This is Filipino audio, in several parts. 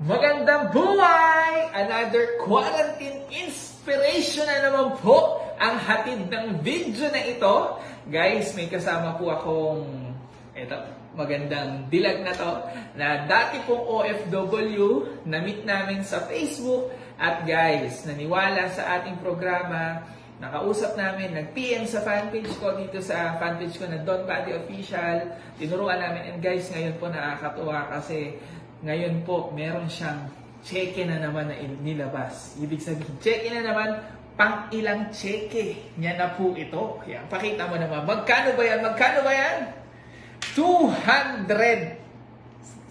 Magandang buhay! Another quarantine inspiration na naman po ang hatid ng video na ito. Guys, may kasama po akong eto, magandang dilag na to na dati pong OFW na meet namin sa Facebook at guys, naniwala sa ating programa Nakausap namin, nag-PM sa fanpage ko dito sa fanpage ko na Don Body Official. Tinuruan namin and guys, ngayon po nakakatuwa kasi ngayon po meron siyang cheque na naman na nilabas. Ibig sabihin, cheque na naman, pang ilang cheque niya na po ito. Yan, pakita mo naman. Magkano ba yan? Magkano ba yan? 200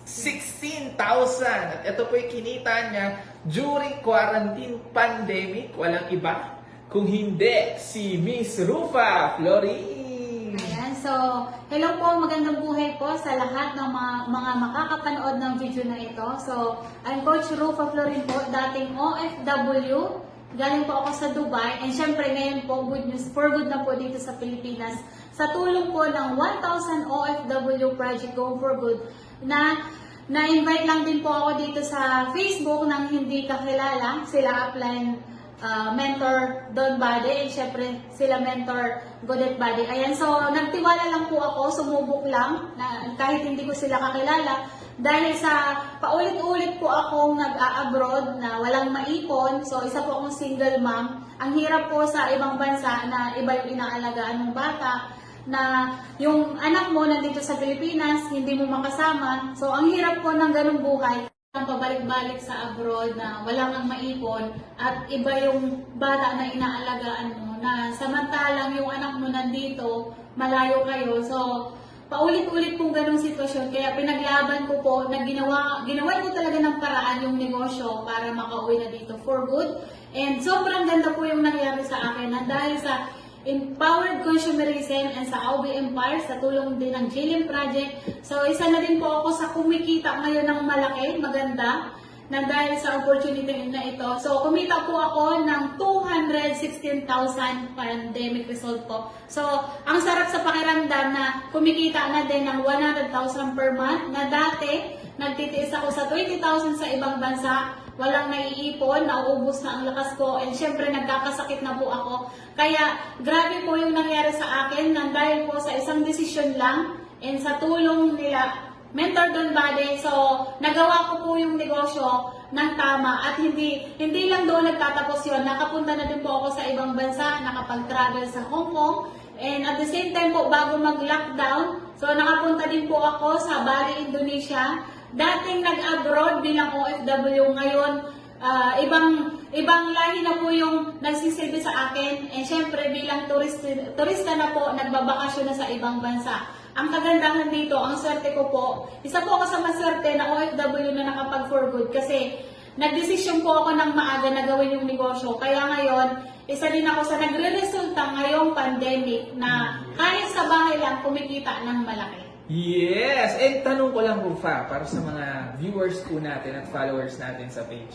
16,000. At ito po yung kinita niya during quarantine pandemic. Walang iba. Kung hindi, si Miss Rufa Florin. Ayan, so, hello po, magandang buhay po sa lahat ng mga, mga makakapanood ng video na ito. So, I'm Coach Rufa Florin po, dating OFW. Galing po ako sa Dubai. And syempre, ngayon po, good news, for good na po dito sa Pilipinas. Sa tulong po ng 1,000 OFW Project Go for Good na na-invite lang din po ako dito sa Facebook ng hindi kakilala, sila upline uh, mentor Don Bade, and syempre sila mentor Godet Bade. Ayan, so nagtiwala lang po ako, sumubok lang, na kahit hindi ko sila kakilala, dahil sa paulit-ulit po akong nag-a-abroad na walang maipon, so isa po akong single mom. Ang hirap po sa ibang bansa na iba yung inaalagaan ng bata, na yung anak mo nandito sa Pilipinas, hindi mo makasama. So, ang hirap po ng ganung buhay ang pabalik-balik sa abroad na wala kang maipon at iba yung bata na inaalagaan mo na samantalang yung anak mo nandito, malayo kayo. So, paulit-ulit pong ganong sitwasyon. Kaya pinaglaban ko po na ginawa, ginawa ko talaga ng paraan yung negosyo para makauwi na dito for good. And sobrang ganda po yung nangyari sa akin na dahil sa Empowered Consumerism and sa AUB Empire sa tulong din ng Jillian Project. So, isa na din po ako sa kumikita ngayon ng malaki, maganda, na dahil sa opportunity na ito. So, kumita po ako ng 216,000 pandemic result po. So, ang sarap sa pakiramdam na kumikita na din ng 100,000 per month na dati, nagtitiis ako sa 20,000 sa ibang bansa, walang naiipon, nauubos na ang lakas ko, and syempre nagkakasakit na po ako. Kaya grabe po yung nangyari sa akin nang dahil po sa isang desisyon lang and sa tulong nila Mentor Don Bade. So, nagawa ko po yung negosyo ng tama at hindi hindi lang doon nagtatapos yun. Nakapunta na din po ako sa ibang bansa, nakapag-travel sa Hong Kong. And at the same time po, bago mag-lockdown, so nakapunta din po ako sa Bali, Indonesia. Dating nag-abroad bilang OFW ngayon, ah, ibang ibang lahi na po yung nagsisilbi sa akin. And syempre bilang turist, turista na po, nagbabakasyon na sa ibang bansa. Ang kagandahan dito, ang swerte ko po, isa po ako sa maswerte na OFW na nakapag for good kasi nagdesisyon po ako ng maaga na gawin yung negosyo. Kaya ngayon, isa din ako sa nagre-resulta ngayong pandemic na kahit sa bahay lang kumikita ng malaki. Yes! And tanong ko lang Rufa, para sa mga viewers po natin at followers natin sa page.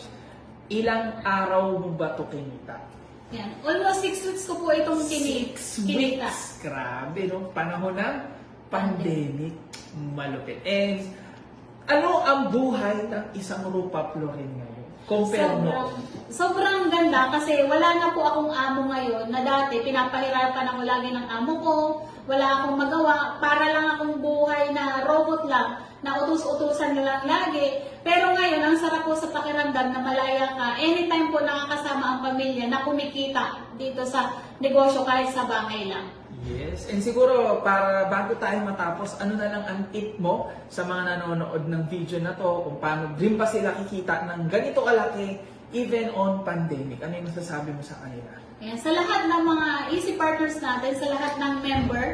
Ilang araw mo ba ito kinita? Yan. Almost six weeks ko po itong kini- Six kinita. weeks. Grabe, no? Panahon ng pandemic. Malupit. And ano ang buhay ng isang Rupa Florin ngayon? Compare. Sobrang, sobrang ganda kasi wala na po akong amo ngayon na dati pinapahirapan ako lagi ng amo ko, wala akong magawa, para lang akong buhay na robot lang, na utus-utusan na lang lagi. Pero ngayon, ang sarap po sa pakiramdam na malaya ka, anytime po nakakasama pamilya na kumikita dito sa negosyo kahit sa bahay lang. Yes. And siguro, para bago tayo matapos, ano na lang ang tip mo sa mga nanonood ng video na to, kung paano din ba sila kikita ng ganito kalaki, even on pandemic? Ano yung masasabi mo sa kanila? Ayan, sa lahat ng mga easy partners natin, sa lahat ng member,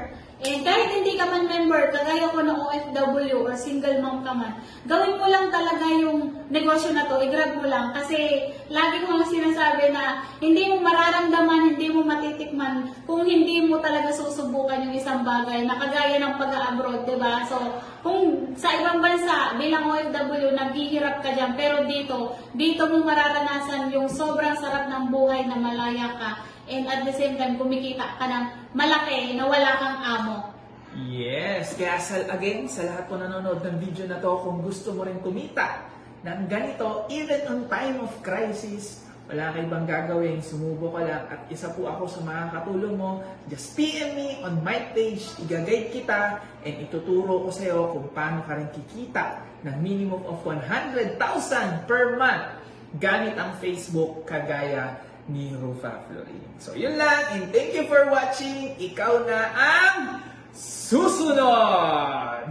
and kahit member, kagaya ko ng OFW or single mom ka man, gawin mo lang talaga yung negosyo na to, i-grab mo lang. Kasi lagi ko lang sinasabi na hindi mo mararamdaman, hindi mo matitikman kung hindi mo talaga susubukan yung isang bagay na kagaya ng pag-abroad, di ba? So, kung sa ibang bansa, bilang OFW, naghihirap ka dyan, pero dito, dito mo mararanasan yung sobrang sarap ng buhay na malaya ka and at the same time, kumikita ka ng malaki na wala kang amo. Yes. Kaya sa, again, sa lahat po nanonood ng video na to, kung gusto mo rin kumita ng ganito, even on time of crisis, wala ka ibang gagawin, sumubo ka lang at isa po ako sa makakatulong mo. Just PM me on my page, igagayad kita and ituturo ko sa iyo kung paano ka rin kikita ng minimum of 100,000 per month gamit ang Facebook kagaya ni Rufa Florin. So yun lang and thank you for watching. Ikaw na ang 叔叔呢？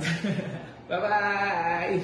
拜拜。